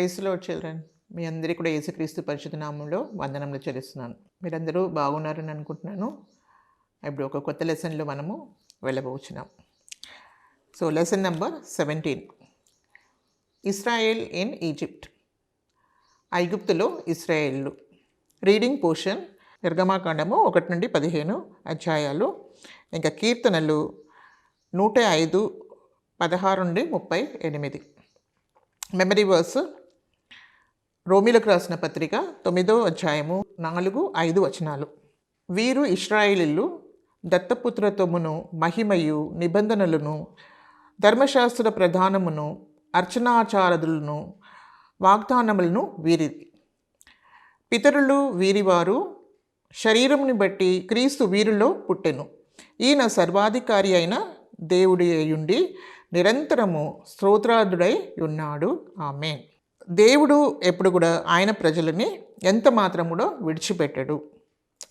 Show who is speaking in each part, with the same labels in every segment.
Speaker 1: ప్రైస్లో చిల్డ్రన్ మీ అందరికీ కూడా యేసుక్రీస్తు పరిశుద్ధ నామంలో వందనములు చెల్లిస్తున్నాను. మీరందరూ బాగున్నారని అనుకుంటున్నాను. ఇప్పుడు ఒక కొత్త లెసన్లో మనము వెళ్ళబోచున్నాం. So lesson number seventeen. Israel in Egypt. ఐగుప్తులో ఇస్రాయేళ్ళు. రీడింగ్ పోర్షన్ నిర్గమాకాండము ఒకటి నుండి పదిహేను అధ్యాయాలు. ఇంకా కీర్తనలు నూట ఐదు పదహారు నుండి ముప్పై ఎనిమిది. మెమరీ వర్స్ రోమిలకు రాసిన పత్రిక తొమ్మిదో అధ్యాయము నాలుగు ఐదు వచనాలు. వీరు ఇస్రాయేలీలు దత్తపుత్రత్వమును మహిమయు నిబంధనలను ధర్మశాస్త్ర ప్రధానమును అర్చనాచారదులను వాగ్దానములను వీరిది. పితరులు వీరివారు శరీరముని బట్టి క్రీస్తు వీరిలో పుట్టెను. ఈయన సర్వాధికారి అయిన దేవుడి అయ్యుండి నిరంతరము స్తోత్రాదుడై ఉన్నాడు. ఆమె దేవుడు ఎప్పుడు కూడా ఆయన ప్రజలని ఎంత మాత్రం కూడా విడిచిపెట్టడు.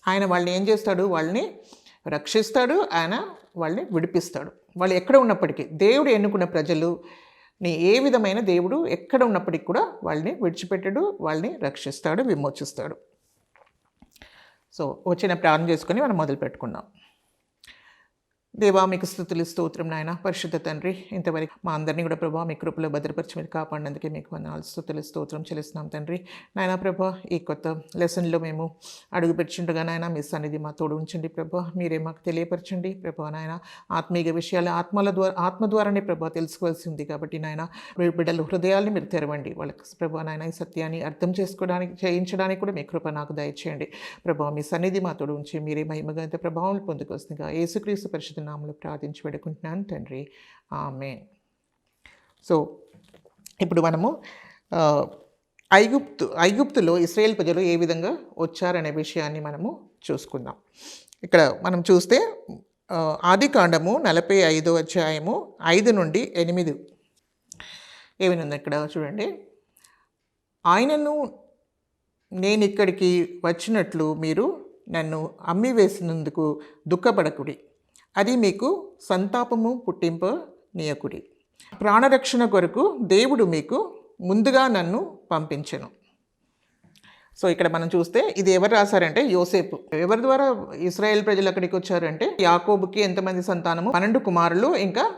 Speaker 1: ఆయన వాళ్ళని ఏం చేస్తాడు? వాళ్ళని రక్షిస్తాడు. ఆయన వాళ్ళని విడిపిస్తాడు. వాళ్ళు ఎక్కడ ఉన్నప్పటికీ దేవుడు ఎన్నుకున్న ప్రజలు నీ ఏ విధమైన దేవుడు ఎక్కడ ఉన్నప్పటికీ కూడా వాళ్ళని విడిచిపెట్టడు వాళ్ళని రక్షిస్తాడు విమోచిస్తాడు. సో వచ్చిన ప్రార్థన చేసుకొని మనం మొదలు పెట్టుకుందాం దేవా మీకు స్థుతులు స్తోత్రం నాయన. పరిశుద్ధ తండ్రి ఇంతవరకు మా అందరినీ కూడా ప్రభా మీ కృపలో భద్రపరిచి మీరు కాపాడినందుకే మీకు వందనాలు స్థుతులు స్తోత్రం చెల్లిస్తున్నాం తండ్రి. నాయన ప్రభా ఈ కొత్త లెసన్లో మేము అడుగు పెట్టుచుండగా నాయన మీ సన్నిధి మా తోడు ఉంచండి ప్రభా. మీరే మాకు తెలియపరచండి ప్రభా నాయన. ఆత్మీయ విషయాలు ఆత్మల ద్వారా ఆత్మ ద్వారానే ప్రభా తెలుసుకోవాల్సి ఉంది కాబట్టి నాయన బిడ్డల హృదయాల్ని మీరు తెరవండి. వాళ్ళకి ప్రభా నాయన ఈ సత్యాన్ని అర్థం చేసుకోవడానికి చేయించడానికి కూడా మీ కృప నాకు దయచేయండి. ప్రభా మీ సన్నిధి మా తోడు ఉంచి మీరే మహిమగా ప్రభావం పొందుకొస్తుందిగా యేసుక్రీస్తు పరిశుద్ధ నామలు ప్రార్థించి పెడుకుంటున్నాను తండ్రి. ఆమె సో ఇప్పుడు మనము ఐగుప్తు ఐగుప్తులో ఇస్రాయేల్ ప్రజలు ఏ విధంగా వచ్చారనే విషయాన్ని మనము చూసుకుందాం. ఇక్కడ మనం చూస్తే ఆది కాండము నలభై ఐదో అధ్యాయము ఐదు నుండి ఎనిమిది. ఏమైనా ఇక్కడ? చూడండి. ఆయనను నేను ఇక్కడికి వచ్చినట్లు మీరు నన్ను అమ్మి వేసినందుకు దుఃఖపడకుడి. అది మీకు సంతాపము పుట్టింప నీయకుడి. ప్రాణరక్షణ కొరకు దేవుడు మీకు ముందుగా నన్ను పంపించను. సో ఇక్కడ మనం చూస్తే ఇది ఎవరు రాశారంటే యోసేపు. ఎవరి ద్వారా ఇస్రాయేల్ ప్రజలు అక్కడికి వచ్చారంటే యాకోబుకి ఎంతమంది సంతానము? పన్నెండు కుమారులు ఇంకా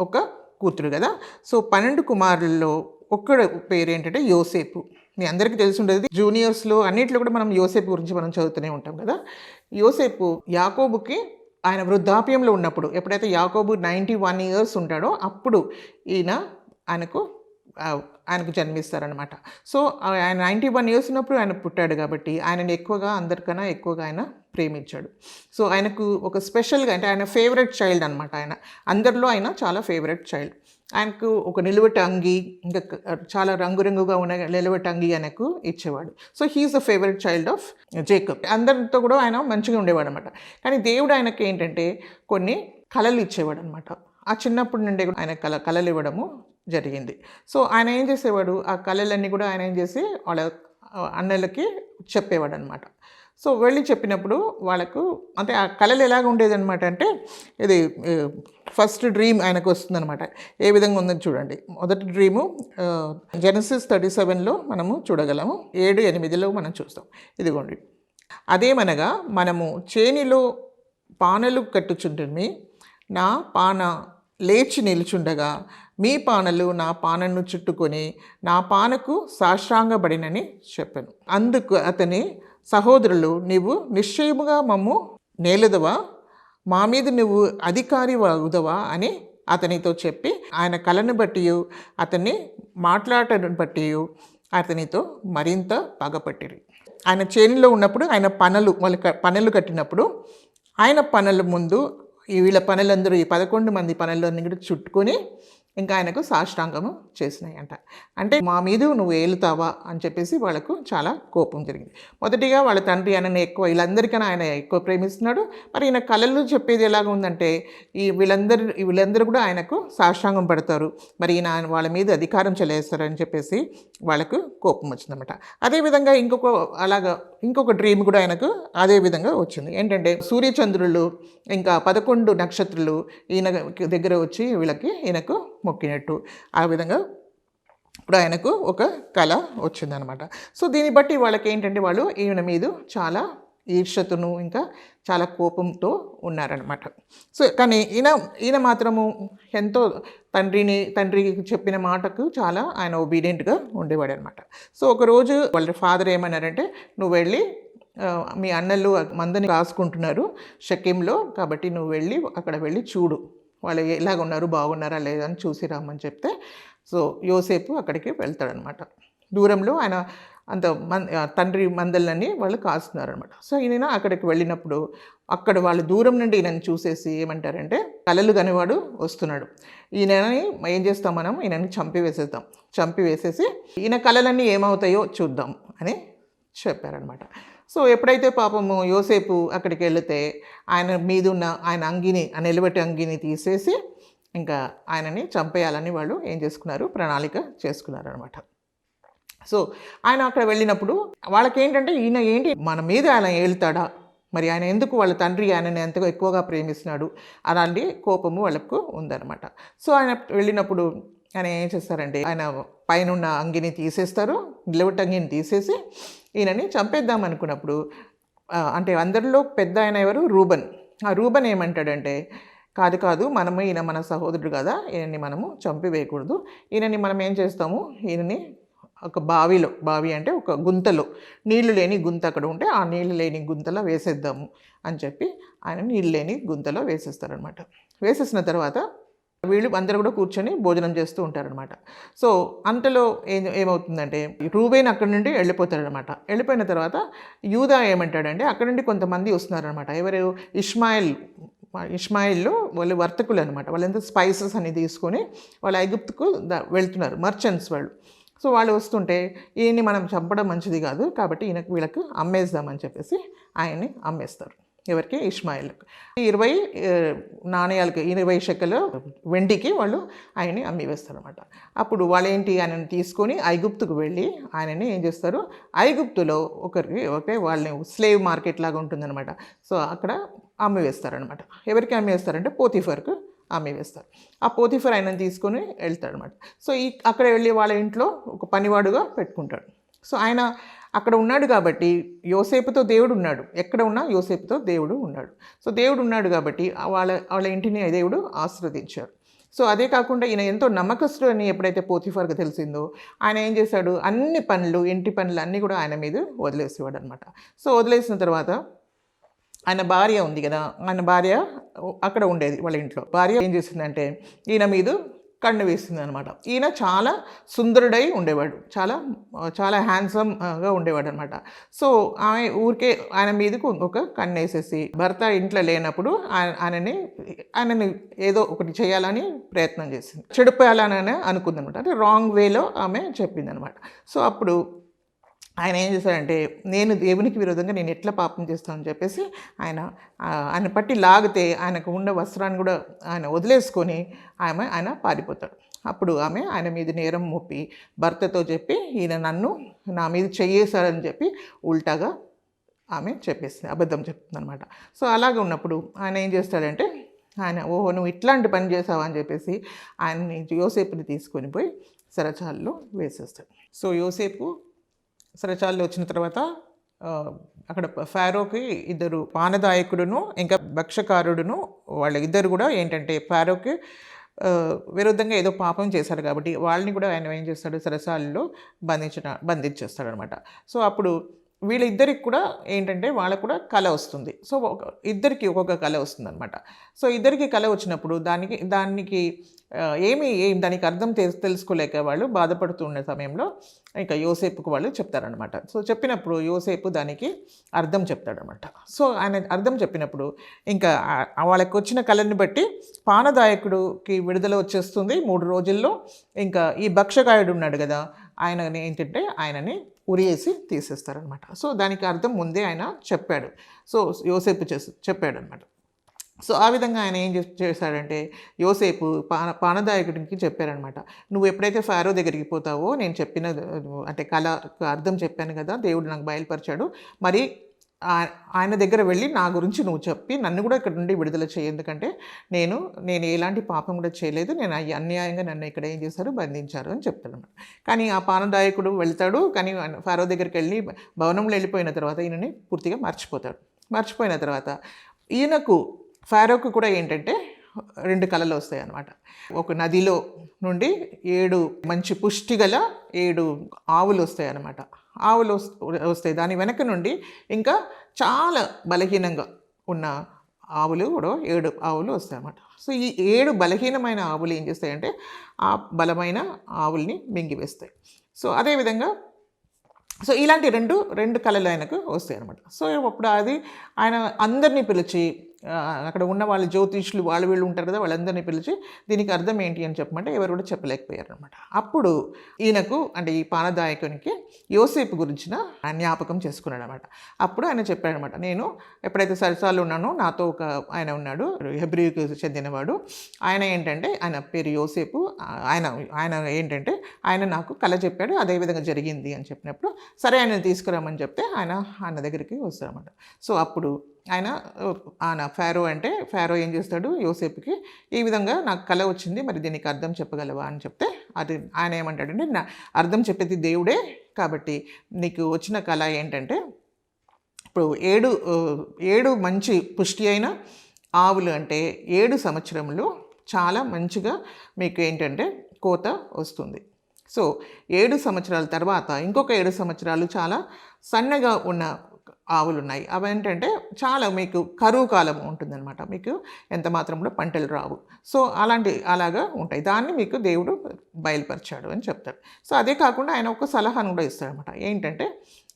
Speaker 1: ఒక కూతురు కదా. సో పన్నెండు కుమారుల్లో ఒక్కడ పేరు ఏంటంటే యోసేపు. మీ అందరికీ తెలిసి ఉండేది జూనియర్స్లో అన్నిట్లో కూడా మనం యోసేపు గురించి మనం చదువుతూనే ఉంటాం కదా. యోసేపు యాకోబుకి ఆయన వృద్ధాప్యంలో ఉన్నప్పుడు ఎప్పుడైతే యాకోబు నైంటీ వన్ ఇయర్స్ ఉంటాడో అప్పుడు ఈయన ఆయనకు ఆయనకు జన్మిస్తారనమాట సో ఆయన నైంటీ వన్ ఇయర్స్ ఉన్నప్పుడు ఆయన పుట్టాడు కాబట్టి ఆయనను ఎక్కువగా అందరికన్నా ఎక్కువగా ఆయన ప్రేమించాడు. సో ఆయనకు ఒక స్పెషల్గా అంటే ఆయన ఫేవరెట్ చైల్డ్ అనమాట ఆయన. అందరిలో ఆయన చాలా ఫేవరెట్ చైల్డ్. ఆయనకు ఒక నిలువెట అంగి ఇంకా చాలా రంగురంగుగా ఉన్న నిలువెట అంగి ఆయనకు ఇచ్చేవాడు. So he is the favourite child of Jacob అందరితో కూడా ఆయన మంచిగా ఉండేవాడు అనమాట కానీ దేవుడు ఆయనకి ఏంటంటే కొన్ని కళలు ఇచ్చేవాడు అనమాట ఆ చిన్నప్పటి నుండి కూడా ఆయన కళ కళలు ఇవ్వడము జరిగింది. సో ఆయన ఏం చేసేవాడు? ఆ కళలన్నీ కూడా ఆయన ఏం చేసి వాళ్ళ అన్నలకి చెప్పేవాడు అనమాట సో వెళ్ళి చెప్పినప్పుడు వాళ్ళకు అంటే ఆ కళలు ఎలాగ ఉండేది అనమాట అంటే ఇది ఫస్ట్ డ్రీమ్ ఆయనకు వస్తుందన్నమాట. ఏ విధంగా ఉందని చూడండి. మొదటి డ్రీము జెనసిస్ థర్టీ సెవెన్లో మనము చూడగలము. ఏడు ఎనిమిదిలో మనం చూస్తాం. ఇదిగోండి. అదేమనగా మనము చేనిలో పానలు కట్టుచుంటుంది నా పాన లేచి నిలుచుండగా మీ పానలు నా పానను చుట్టుకొని నా పానకు సాష్టాంగబడినని చెప్పాను. అందుకు అతని సహోదరులు నీవు నిశ్చయముగా మమ్ము నేలదవా? మా మీద నువ్వు అధికారి వాగుదవా అని అతనితో చెప్పి ఆయన కళను బట్టి అతన్ని మాట్లాడటం బట్టి అతనితో మరింత పగపట్టిరి. ఆయన చేనిలో ఉన్నప్పుడు ఆయన పనులు వాళ్ళు పనులు కట్టినప్పుడు ఆయన పనుల ముందు ఈ వీళ్ళ పనులందరూ ఈ పదకొండు మంది పనులన్నీ కూడా చుట్టుకొని ఇంకా ఆయనకు సాష్టాంగము చేసినాయంట. అంటే మా మీద నువ్వు ఏలుతావా అని చెప్పేసి వాళ్ళకు చాలా కోపం జరిగింది మొదటిగా వాళ్ళ తండ్రి ఆయనని ఎక్కువ వీళ్ళందరికీ ఆయన ఎక్కువ ప్రేమిస్తున్నాడు. మరి ఈయన కళలు చెప్పేది ఎలాగ ఉందంటే ఈ వీళ్ళందరూ వీళ్ళందరూ కూడా ఆయనకు సాష్టాంగం పడతారు. మరి ఈయన వాళ్ళ మీద అధికారం చెలేస్తారని చెప్పేసి వాళ్ళకు కోపం వచ్చిందన్నమాట. అదేవిధంగా ఇంకొక అలాగా ఇంకొక డ్రీమ్ కూడా ఆయనకు అదే విధంగా వచ్చింది. ఏంటంటే సూర్యచంద్రులు ఇంకా పదకొండు నక్షత్రులు ఈయన దగ్గర వచ్చి వీళ్ళకి ఈయనకు మొక్కినట్టు. ఆ విధంగా ఇప్పుడు ఆయనకు ఒక కళ వచ్చిందనమాట. సో దీన్ని బట్టి వాళ్ళకి ఏంటంటే వాళ్ళు ఈయన మీద చాలా ఈర్షతను ఇంకా చాలా కోపంతో ఉన్నారనమాట. సో కానీ ఈయన ఈయన మాత్రము ఎంతో తండ్రిని తండ్రికి చెప్పిన మాటకు చాలా ఆయన ఒబీడియంట్గా ఉండేవాడు అనమాట సో ఒకరోజు వాళ్ళ ఫాదర్ ఏమన్నారంటే నువ్వు వెళ్ళి మీ అన్నలు మందని రాసుకుంటున్నారు షకీంలో కాబట్టి నువ్వు వెళ్ళి అక్కడ వెళ్ళి చూడు. వాళ్ళు ఎలాగున్నారు బాగున్నారా లేదా అని చూసి రమ్మని చెప్తే సో యోసేపు అక్కడికి వెళ్తాడనమాట. దూరంలో ఆయన అంత మన్ తండ్రి మందలన్నీ వాళ్ళు కాస్తున్నారనమాట. సో ఈయన అక్కడికి వెళ్ళినప్పుడు అక్కడ వాళ్ళు దూరం నుండి ఈయనని చూసేసి ఏమంటారంటే కలలు కనివాడు వస్తున్నాడు. ఈయనని ఏం చేస్తాం మనం? ఈయనని చంపివేసేద్దాం. చంపివేసేసి ఈయన కళలన్నీ ఏమవుతాయో చూద్దాం అని చెప్పారనమాట. సో ఎప్పుడైతే పాపము యోసేపు అక్కడికి వెళితే ఆయన మీద ఉన్న ఆయన అంగిని ఆ నిలబెట్టి అంగిని తీసేసి ఇంకా ఆయనని చంపేయాలని వాళ్ళు ఏం చేసుకున్నారు? ప్రణాళిక చేసుకున్నారు అనమాట సో ఆయన అక్కడ వెళ్ళినప్పుడు వాళ్ళకేంటంటే ఈయన ఏంటి? మన మీద ఆయన ఏళ్తాడా మరి ఆయన ఎందుకు వాళ్ళ తండ్రి ఆయనని ఎంతగా ఎక్కువగా ప్రేమిస్తున్నాడు? అలాంటి కోపము వాళ్ళకు ఉందన్నమాట. సో ఆయన వెళ్ళినప్పుడు ఆయన ఏం చేస్తారంటే ఆయన పైన ఉన్న అంగిని తీసేస్తారు లెవట్ అంగిని తీసేసి ఈయనని చంపేద్దాం అనుకున్నప్పుడు అంటే అందరిలో పెద్ద ఆయన ఎవరు? రూబన్. ఆ రూబన్ ఏమంటాడంటే కాదు కాదు మనము ఈయన మన సహోదరుడు కదా ఈయనని మనము చంపివేయకూడదు. ఈయనని మనం ఏం చేస్తాము? ఈయనని ఒక బావిలో బావి అంటే ఒక గుంతలో నీళ్ళు లేని గుంత అక్కడ ఉంటే ఆ నీళ్ళు లేని గుంతలో వేసేద్దాము అని చెప్పి ఆయన నీళ్ళు లేని గుంతలో వేసేస్తారనమాట వేసేసిన తర్వాత వీళ్ళు అందరూ కూడా కూర్చొని భోజనం చేస్తూ ఉంటారనమాట సో అంతలో ఏం ఏమవుతుందంటే రూబేన్ అక్కడి నుండి వెళ్ళిపోతారనమాట వెళ్ళిపోయిన తర్వాత యూదా ఏమంటాడంటే అక్కడి నుండి కొంతమంది వస్తున్నారనమాట ఎవరు? ఇస్మాయిల్ ఇస్మాయిల్లో వాళ్ళు వర్తకులు అనమాట వాళ్ళంతా స్పైసెస్ అని తీసుకొని వాళ్ళు ఐగుప్తుకు వెళ్తున్నారు మర్చెంట్స్ వాళ్ళు. సో వాళ్ళు వస్తుంటే ఈయన్ని మనం చంపడం మంచిది కాదు కాబట్టి ఈయనకు వీళ్ళకు అమ్మేద్దామని చెప్పేసి ఆయన్ని అమ్మేస్తారు. ఎవరికి? ఇస్మాయిల్కి ఇరవై ఆ, నాణయాలకి ఇరవై షెక్కలు వెండికి వాళ్ళు ఆయన్ని అమ్మి వేస్తారనమాట అప్పుడు వాళ్ళేంటి ఆయనని తీసుకొని ఐగుప్తుకు వెళ్ళి ఆయనని ఏం చేస్తారు? ఐగుప్తులో ఒకరికి ఒకే వాళ్ళని స్లేవ్ మార్కెట్ లాగా ఉంటుందన్నమాట. సో అక్కడ అమ్మి వేస్తారనమాట ఎవరికి అమ్మి వేస్తారంటే పోతిఫర్కు అమ్మి వేస్తారు ఆ పోతిఫర్ ఆయనని తీసుకొని వెళ్తాడనమాట సో ఈ అక్కడ వెళ్ళి వాళ్ళ ఇంట్లో ఒక పనివాడుగా పెట్టుకుంటాడు. సో ఆయన అక్కడ ఉన్నాడు కాబట్టి యోసేపుతో దేవుడు ఉన్నాడు. ఎక్కడ ఉన్నా యోసేపుతో దేవుడు ఉన్నాడు. సో దేవుడు ఉన్నాడు కాబట్టి వాళ్ళ వాళ్ళ ఇంటిని దేవుడు ఆశీర్వదించాడు. సో అదే కాకుండా ఈయన ఎంతో నమ్మకస్తుడు అని ఎప్పుడైతే పోతిఫర్గా తెలిసిందో ఆయన ఏం చేశాడు? అన్ని పనులు ఇంటి పనులు అన్నీ కూడా ఆయన మీద వదిలేసేవాడు అనమాట సో వదిలేసిన తర్వాత ఆయన భార్య ఉంది కదా ఆయన భార్య అక్కడ ఉండేది వాళ్ళ ఇంట్లో. భార్య ఏం చేసిందంటే ఈయన మీద కన్ను వేసింది అనమాట ఈయన చాలా సుందరుడై ఉండేవాడు. చాలా చాలా హ్యాండ్సమ్గా ఉండేవాడు అనమాట సో ఆమె ఊరికే ఆయన మీదకు ఒక కన్ను వేసేసి భర్త ఇంట్లో లేనప్పుడు ఆయనని ఆయనని ఏదో ఒకటి చేయాలని ప్రయత్నం చేసింది. చెడిపోయాలని అనుకుందనమాట. అంటే రాంగ్ వేలో ఆమె చెప్పింది అనమాట సో అప్పుడు ఆయన ఏం చేశాడంటే నేను దేవునికి విరోధంగా నేను ఎట్లా పాపం చేస్తానని చెప్పేసి ఆయన ఆయన పట్టి లాగితే ఆయనకు ఉన్న వస్త్రాన్ని కూడా ఆయన వదిలేసుకొని ఆమె ఆయన పారిపోతాడు. అప్పుడు ఆమె ఆయన మీద నేరం మోపి భర్తతో చెప్పి ఈయన నన్ను నా మీద చెయ్యేశాడని చెప్పి ఉల్టాగా ఆమె చెప్పేసింది అబద్ధం చెప్తుంది అనమాట సో అలాగే ఉన్నప్పుడు ఆయన ఏం చేస్తాడంటే ఆయన ఓహో నువ్వు ఇట్లాంటి పని చేసావా? అని చెప్పేసి ఆయన్ని యోసేపుని తీసుకొని పోయి సరచాల్లో వేసేస్తాడు. సో యోసేపు సరచాలు వచ్చిన తర్వాత అక్కడ ఫారోకి ఇద్దరు పానదాయకుడును ఇంకా భక్షకారుడును వాళ్ళ ఇద్దరు కూడా ఏంటంటే ఫారోకి విరుద్ధంగా ఏదో పాపం చేశారు కాబట్టి వాళ్ళని కూడా ఆయన ఏం చేస్తాడు సరసాలలో బంధించిన బంధించేస్తాడు అనమాట సో అప్పుడు వీళ్ళిద్దరికి కూడా ఏంటంటే వాళ్ళకు కూడా కళ వస్తుంది. సో ఒక ఇద్దరికి ఒక్కొక్క కళ వస్తుంది అనమాట సో ఇద్దరికి కళ వచ్చినప్పుడు దానికి దానికి ఏమి ఏం దానికి అర్థం తె- తెలుసుకోలేక వాళ్ళు బాధపడుతున్న సమయంలో ఇంకా యోసేపుకు వాళ్ళు చెప్తారనమాట సో చెప్పినప్పుడు యోసేపు దానికి అర్థం చెప్తాడనమాట సో ఆయన అర్థం చెప్పినప్పుడు ఇంకా వాళ్ళకి వచ్చిన కళని బట్టి పానదాయకుడికి విడుదల వచ్చేస్తుంది మూడు రోజుల్లో. ఇంకా ఈ భక్షకాయుడు ఉన్నాడు కదా ఆయన ఏంటంటే ఆయనని ఉరియేసి తీసేస్తారనమాట. సో దానికి అర్థం ముందే ఆయన చెప్పాడు. సో యోసేపు చేసి చెప్పాడు అనమాట సో ఆ విధంగా ఆయన ఏం చేశాడంటే యోసేపు పాన పానదాయకుడికి చెప్పారనమాట. నువ్వు ఎప్పుడైతే ఫారో దగ్గరికి పోతావో నేను చెప్పిన అంటే కళ అర్థం చెప్పాను కదా దేవుడు నాకు బయలుపరిచాడు. మరి ఆయన దగ్గర వెళ్ళి నా గురించి నువ్వు చెప్పి నన్ను కూడా ఇక్కడ నుండి విడుదల చేయి. ఎందుకంటే నేను నేను ఎలాంటి పాపం కూడా చేయలేదు. నేను అయ్య- అన్యాయంగా నన్ను ఇక్కడ ఏం చేశారు? బంధించారు అని చెప్తాడు కానీ ఆ పానదాయకుడు వెళ్తాడు. కానీ ఫారో దగ్గరికి వెళ్ళి భవనంలో వెళ్ళిపోయిన తర్వాత ఈయనని పూర్తిగా మర్చిపోతాడు. మర్చిపోయిన తర్వాత ఈయనకు ఫారోకు కూడా ఏంటంటే రెండు కళలు వస్తాయి అన్నమాట. ఒక నదిలో నుండి ఏడు మంచి పుష్టి గల ఏడు ఆవులు వస్తాయి అన్నమాట. ఆవులు వస్తాయి. దాని వెనక నుండి ఇంకా చాలా బలహీనంగా ఉన్న ఆవులు కూడా ఏడు ఆవులు వస్తాయన్నమాట. సో ఈ ఏడు బలహీనమైన ఆవులు ఏం చేస్తాయంటే ఆ బలమైన ఆవుల్ని మింగివేస్తాయి సో అదేవిధంగా సో ఇలాంటి రెండు రెండు కళలు ఆయనకు వస్తాయి అనమాట సో అప్పుడు అది ఆయన అందరినీ పిలిచి అక్కడ ఉన్న వాళ్ళ జ్యోతిష్యులు వాళ్ళు వీళ్ళు ఉంటారు కదా వాళ్ళందరినీ పిలిచి దీనికి అర్థం ఏంటి అని చెప్పమంటే ఎవరు కూడా చెప్పలేకపోయారు అనమాట అప్పుడు ఈయనకు అంటే ఈ పానదాయకునికి యోసేపు గురించిన జ్ఞాపకం చేసుకున్నాడు అనమాట అప్పుడు ఆయన చెప్పాడనమాట నేను ఎప్పుడైతే సరసాలు ఉన్నానో నాతో ఒక ఆయన ఉన్నాడు హెబ్రికు చెందినవాడు. ఆయన ఏంటంటే ఆయన పేరు యోసేపు. ఆయన ఆయన ఏంటంటే ఆయన నాకు కళ చెప్పాడు అదేవిధంగా జరిగింది అని చెప్పినప్పుడు సరే ఆయన తీసుకురామని చెప్తే ఆయన ఆయన దగ్గరికి వస్తారన్నమాట. సో అప్పుడు ఆయన ఆయన ఫారో అంటే ఫారో ఏం చేస్తాడు యోసేపుకి ఈ విధంగా నాకు కళ వచ్చింది మరి దీనికి అర్థం చెప్పగలవా? అని చెప్తే అది ఆయన ఏమంటాడంటే నా అర్థం చెప్పేది దేవుడే కాబట్టి నీకు వచ్చిన కళ ఏంటంటే ఇప్పుడు ఏడు ఏడు మంచి పుష్టి అయిన ఆవులు అంటే ఏడు సంవత్సరంలో చాలా మంచిగా మీకు ఏంటంటే కోత వస్తుంది. సో ఏడు సంవత్సరాల తర్వాత ఇంకొక ఏడు సంవత్సరాలు చాలా సన్నగా ఉన్న ఆవులు ఉన్నాయి అవి ఏంటంటే చాలా మీకు కరువు కాలం ఉంటుందన్నమాట. మీకు ఎంత మాత్రం కూడా పంటలు రావు. సో అలాంటి అలాగా ఉంటాయి. దాన్ని మీకు దేవుడు బయలుపరిచాడు అని చెప్తాడు. సో అదే కాకుండా ఆయన ఒక సలహాను కూడా ఇస్తాడనమాట ఏంటంటే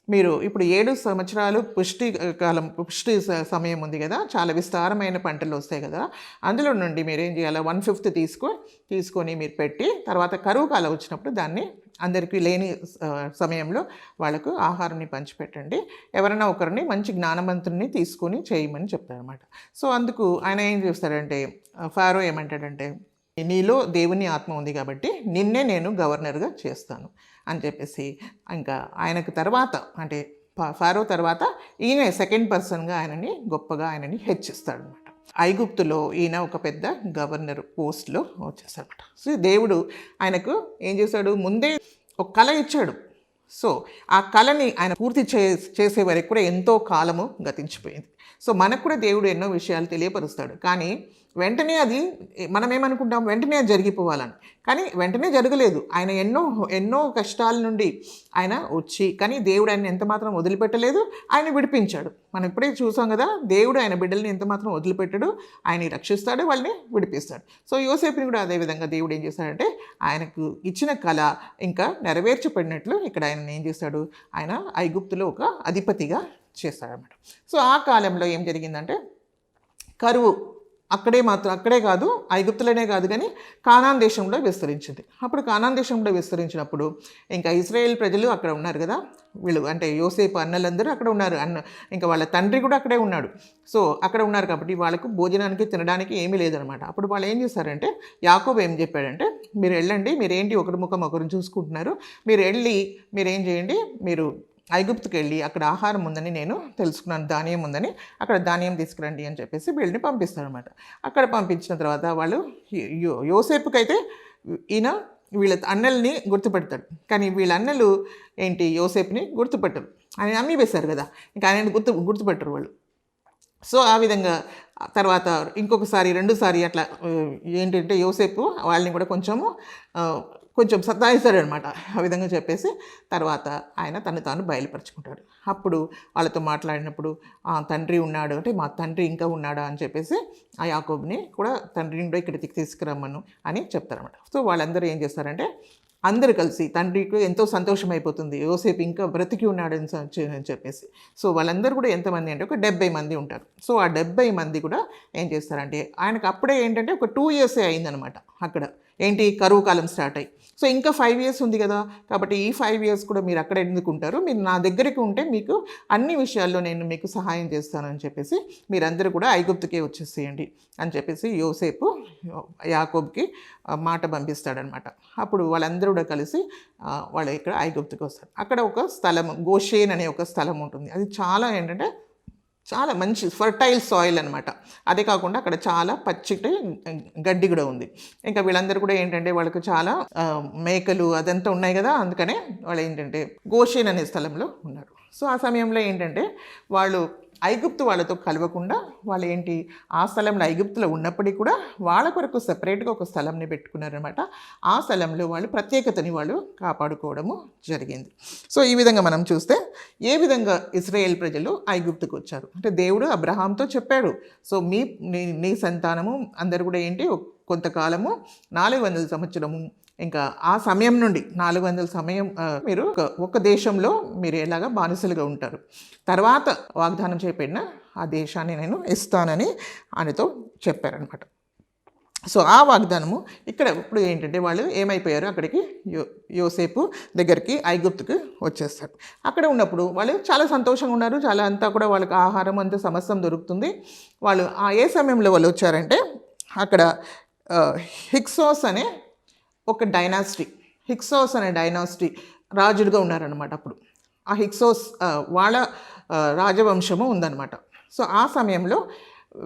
Speaker 1: మీరు ఇప్పుడు ఏడు సంవత్సరాలు పుష్టి కాలం పుష్టి స- సమయం ఉంది కదా చాలా విస్తారమైన పంటలు వస్తాయి కదా అందులో నుండి మీరు ఏం చేయాలి? వన్ ఫిఫ్త్ తీసుకో తీసుకొని మీరు పెట్టి తర్వాత కరువు కాలం వచ్చినప్పుడు దాన్ని అందరికీ లేని సమయంలో వాళ్ళకు ఆహారాన్ని పంచిపెట్టండి. ఎవరైనా ఒకరిని మంచి జ్ఞానవంతుడిని తీసుకొని చేయమని చెప్తారనమాట సో అందుకు ఆయన ఏం చేస్తాడంటే ఫారో ఏమంటాడంటే నీలో దేవుని ఆత్మ ఉంది కాబట్టి నిన్నే నేను గవర్నర్గా చేస్తాను అని చెప్పేసి ఇంకా ఆయనకు తర్వాత అంటే ఫారో తర్వాత ఈయన సెకండ్ పర్సన్గా ఆయనని గొప్పగా ఆయనని హెచ్చిస్తాడనమాట ఐగుప్తులో ఈయన ఒక పెద్ద గవర్నర్ పోస్ట్లో వచ్చేసాడట సో దేవుడు ఆయనకు ఏం చేశాడు? ముందే ఒక కళ ఇచ్చాడు. సో ఆ కళని ఆయన పూర్తి చే చేసే వరకు కూడా ఎంతో కాలము గతించిపోయింది. సో మనకు కూడా దేవుడు ఎన్నో విషయాలు తెలియపరుస్తాడు. కానీ వెంటనే అది మనం ఏమనుకుంటాం వెంటనే అది జరిగిపోవాలని. కానీ వెంటనే జరగలేదు. ఆయన ఎన్నో ఎన్నో కష్టాల నుండి ఆయన వచ్చి కానీ దేవుడు ఆయన ఎంత మాత్రం వదిలిపెట్టలేదు ఆయన విడిపించాడు. మనం ఇప్పుడే చూసాం కదా దేవుడు ఆయన బిడ్డల్ని ఎంత మాత్రం వదిలిపెట్టడు ఆయన రక్షిస్తాడు వాళ్ళని విడిపిస్తాడు. సో యోసేపుని కూడా అదే విధంగా దేవుడు ఏం చేస్తాడంటే ఆయనకు ఇచ్చిన కళ ఇంకా నెరవేర్చబడినట్లు ఇక్కడ ఆయన ఏం చేస్తాడు? ఆయన ఐగుప్తులో ఒక అధిపతిగా చేస్తాడనమాట సో ఆ కాలంలో ఏం జరిగిందంటే కరువు అక్కడే మాత్రం అక్కడే కాదు ఐగుప్తులనే కాదు కానీ కానాన్ దేశంలో విస్తరించింది. అప్పుడు కానాన్ దేశంలో విస్తరించినప్పుడు ఇంకా ఇస్రాయేల్ ప్రజలు అక్కడ ఉన్నారు కదా వీళ్ళు అంటే యోసేపు అన్నలందరూ అక్కడ ఉన్నారు అన్న ఇంకా వాళ్ళ తండ్రి కూడా అక్కడే ఉన్నాడు. సో అక్కడ ఉన్నారు కాబట్టి వాళ్ళకు భోజనానికి తినడానికి ఏమీ లేదనమాట అప్పుడు వాళ్ళు ఏం చేశారంటే యాకోబు ఏం చెప్పాడంటే మీరు వెళ్ళండి మీరేంటి ఒకరి ముఖం ఒకరిని చూసుకుంటున్నారు మీరు వెళ్ళి మీరేం చేయండి మీరు ఐగుప్తుకి వెళ్ళి అక్కడ ఆహారం ఉందని నేను తెలుసుకున్నాను ధాన్యం ఉందని. అక్కడ ధాన్యం తీసుకురండి అని చెప్పేసి వీళ్ళని పంపిస్తారనమాట అక్కడ పంపించిన తర్వాత వాళ్ళు యో- యోసేపుకైతే ఈయన వీళ్ళ అన్నల్ని గుర్తుపెడతాడు. కానీ వీళ్ళ అన్నలు ఏంటి? యోసేపుని గుర్తుపెట్టరు. ఆయన అమ్మి వేశారు కదా ఇంకా ఆయన గుర్తు గుర్తుపెట్టరు వాళ్ళు. సో ఆ విధంగా తర్వాత ఇంకొకసారి రెండుసారి అట్లా ఏంటంటే యోసేపు వాళ్ళని కూడా కొంచెము కొంచెం సతాయిస్తాడు అనమాట ఆ విధంగా చెప్పేసి తర్వాత ఆయన తను తాను బయలుపరుచుకుంటాడు. అప్పుడు వాళ్ళతో మాట్లాడినప్పుడు "ఆ, తండ్రి ఉన్నాడు. అంటే మా తండ్రి ఇంకా ఉన్నాడా? అని చెప్పేసి ఆ యాకోబ్ని కూడా తండ్రిని కూడా ఇక్కడికి తీసుకురమ్మను అని చెప్తారనమాట. సో వాళ్ళందరూ ఏం చేస్తారంటే అందరూ కలిసి తండ్రికి ఎంతో సంతోషం అయిపోతుంది యోసేపు ఇంకా బ్రతికి ఉన్నాడని అని చెప్పేసి. సో వాళ్ళందరూ కూడా ఎంతమంది అంటే ఒక డెబ్బై మంది ఉంటారు. సో ఆ డెబ్బై మంది కూడా ఏం చేస్తారంటే ఆయనకు అప్పుడే ఏంటంటే ఒక టూ ఇయర్సే అయిందనమాట అక్కడ. ఏంటి? కరువు కాలం స్టార్ట్ అయ్యి. సో ఇంకా ఫైవ్ ఇయర్స్ ఉంది కదా. కాబట్టి ఈ ఫైవ్ ఇయర్స్ కూడా మీరు అక్కడ ఎందుకుంటారు? మీరు నా దగ్గరికి ఉంటే మీకు అన్ని విషయాల్లో నేను మీకు సహాయం చేస్తానని చెప్పేసి మీరందరూ కూడా ఐగుప్తుకే వచ్చేసేయండి అని చెప్పేసి యోసేపు యాకోబ్కి మాట పంపిస్తాడనమాట. అప్పుడు వాళ్ళందరూ కూడా కలిసి వాళ్ళు ఇక్కడ ఐగుప్తుకి వస్తారు. అక్కడ ఒక స్థలం గోషేన్ అనే ఒక స్థలం ఉంటుంది. అది చాలా ఏంటంటే చాలా మంచి ఫర్టైల్ సాయిల్ అనమాట అదే కాకుండా అక్కడ చాలా పచ్చిటి గడ్డి కూడా ఉంది. ఇంకా వీళ్ళందరూ కూడా ఏంటంటే వాళ్ళకు చాలా మేకలు అదంతా ఉన్నాయి కదా అందుకనే వాళ్ళు ఏంటంటే గోషేన్ అనే స్థలంలో ఉన్నారు. సో ఆ సమయంలో ఏంటంటే వాళ్ళు ఐగుప్తు వాళ్ళతో కలవకుండా వాళ్ళు ఏంటి ఆ స్థలంలో ఐగుప్తులో ఉన్నప్పటికీ కూడా వాళ్ళ కొరకు సపరేట్గా ఒక స్థలంని పెట్టుకున్నారనమాట ఆ స్థలంలో వాళ్ళు ప్రత్యేకతని వాళ్ళు కాపాడుకోవడము జరిగింది. సో ఈ విధంగా మనం చూస్తే ఏ విధంగా ఇస్రాయేల్ ప్రజలు ఐగుప్తుకు వచ్చారు? అంటే దేవుడు అబ్రహాంతో చెప్పాడు. సో మీ నీ సంతానము అందరు కూడా ఏంటి కొంతకాలము నాలుగు వందల సంవత్సరము ఇంకా ఆ సమయం నుండి నాలుగు వందల సమయం మీరు ఒక- దేశంలో మీరు ఎలాగా బానిసలుగా ఉంటారు. తర్వాత వాగ్దానం చేపడిన ఆ దేశాన్ని నేను ఇస్తానని ఆయనతో చెప్పారనమాట సో ఆ వాగ్దానము ఇక్కడ ఇప్పుడు ఏంటంటే వాళ్ళు ఏమైపోయారు? అక్కడికి యో యోసేపు దగ్గరికి ఐగుప్తుకి వచ్చేస్తారు. అక్కడ ఉన్నప్పుడు వాళ్ళు చాలా సంతోషంగా ఉన్నారు. చాలా అంతా కూడా వాళ్ళకి ఆహారం అంతా సమస్తం దొరుకుతుంది. వాళ్ళు ఆ ఏ సమయంలో వాళ్ళు వచ్చారంటే అక్కడ హిక్సోస్ అనే ఒక డైనాసిటీ హిక్సోస్ అనే డైనాసిటీ రాజుడుగా ఉన్నారనమాట అప్పుడు. ఆ హిక్సోస్ వాళ్ళ రాజవంశము ఉందన్నమాట. సో ఆ సమయంలో